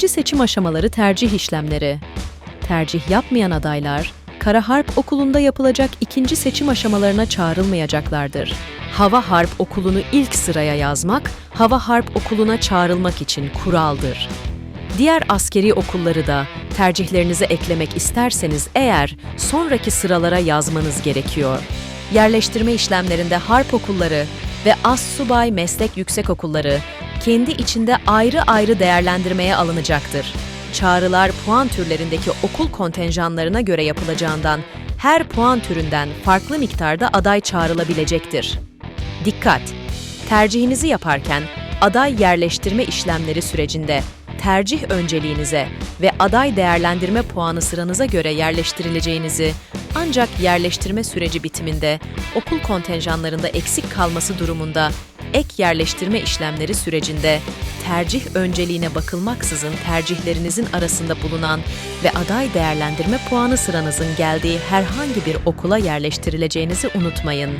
seçim aşamaları tercih işlemleri. Tercih yapmayan adaylar, Kara Harp Okulu'nda yapılacak ikinci seçim aşamalarına çağrılmayacaklardır. Hava Harp Okulu'nu ilk sıraya yazmak, Hava Harp Okulu'na çağrılmak için kuraldır. Diğer askeri okulları da tercihlerinize eklemek isterseniz eğer sonraki sıralara yazmanız gerekiyor. Yerleştirme işlemlerinde harp okulları ve Assubay Meslek Yüksekokulları kendi içinde ayrı ayrı değerlendirmeye alınacaktır. Çağrılar puan türlerindeki okul kontenjanlarına göre yapılacağından her puan türünden farklı miktarda aday çağrılabilecektir. Dikkat! Tercihinizi yaparken aday yerleştirme işlemleri sürecinde tercih önceliğinize ve aday değerlendirme puanı sıranıza göre yerleştirileceğinizi ancak yerleştirme süreci bitiminde okul kontenjanlarında eksik kalması durumunda ek yerleştirme işlemleri sürecinde tercih önceliğine bakılmaksızın tercihlerinizin arasında bulunan ve aday değerlendirme puanı sıranızın geldiği herhangi bir okula yerleştirileceğinizi unutmayın.